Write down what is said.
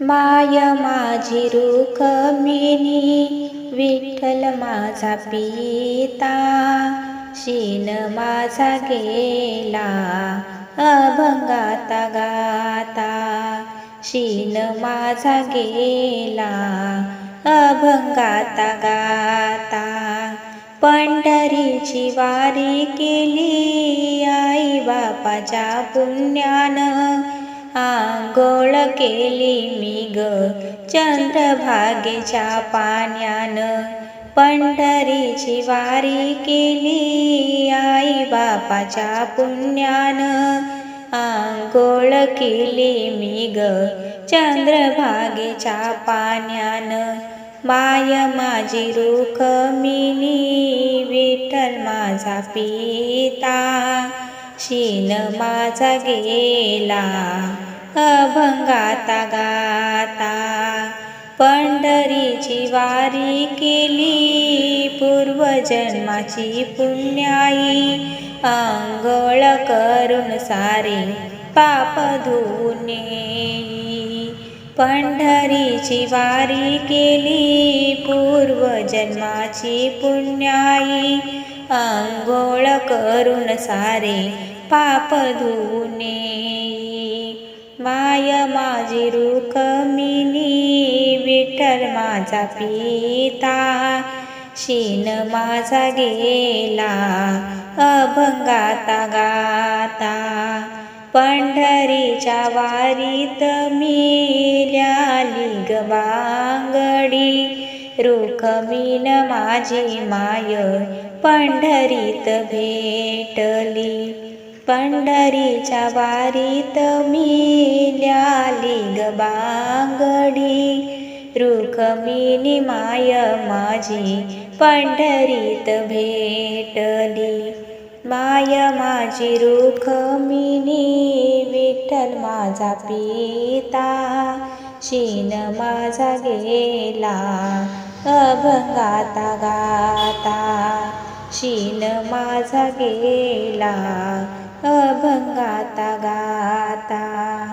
माय माझी रुखमिनी विठ्ठल माझा पिता. शीन माझा गेला अभंगाता गाता. शीन माझा गेला अभंगाता गाता. पंढरीची वारी केली आई बापाच्या पुण्यानं. आंघोळ केली मी ग. चंद्रभागेच्या पाण्यानं पंढरीची वारी केली आई बापाच्या पुण्यानं. आंघोळ केली मी ग. चंद्रभागेच्या पाण्यानं. माय माझी रुख मिनी विठ्ठल माझा पिता. शीन माझा गेला. अभंगाता गाता पंढरीची वारी केली पूर्वजन्माची पुण्याई. अंगोळ करून सारे पाप धुने पंढरीची वारी केली पूर्वजन्माची पुण्याई. अंगोळ करून सारे पाप धुने माय माझी रुखमिनी विठ्ठल माझा पिता. शीन माझा गेला अभंगाता गाता. पंढरीच्या वारीत मिल्याली गवांगडी रुखमीन माझी माय पंढरीत भेटली. पंढरीच्या वारीत मिल्याली गबांगडी रुखमिनी माय माझी पंढरीत भेटली. माय माझी रुखमिनी विठ्ठल माझा पिता. शीन माझा गेला अभंगाता गाता. शीन माझा गेला अभंगाता गाता।